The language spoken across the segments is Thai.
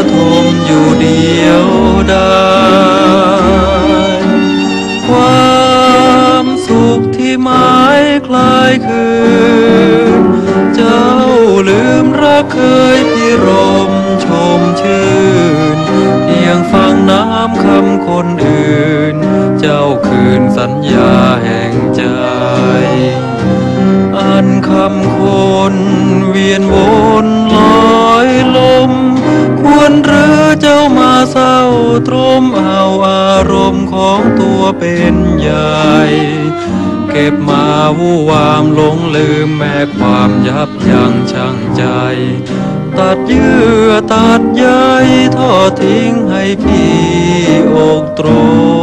ระทมอยู่เดียวดายความสุขที่หมายคลายคืนเจ้าลืมรักเคยพิรมชมชื่นเพียงฟังน้ำคำคนอื่น เจ้าคืนสัญญาแห่งใจ อันคำคนเวียนวน ตรมเอาอารมณ์ของตัวเป็นใหญ่เก็บมาวู่วามหลงลืมแม่ความยับยั้งชั่งใจ ตัดเยื่อตัดใยทอดทิ้งให้พี่อกตรง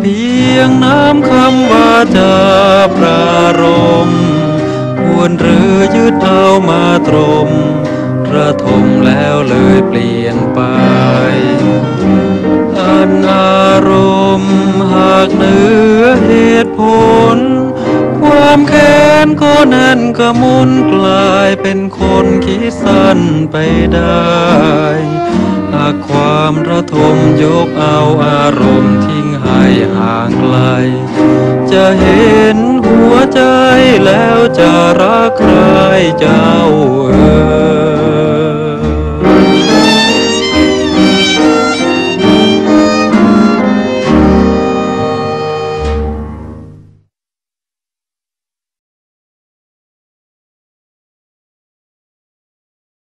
เพียงน้ำคำว่าจะปรารมควรหรือยึดเอามาตรมกระทมแล้วเลยเปลี่ยนไป อันอารมณ์หากเหนือเหตุผล ความแค้นก็นั่นก็มุนกลายเป็นคนคิดสั้นไปได้ หากความระทมยกเอาอารมณ์ ใจแล้วจะรักใครเจ้าเ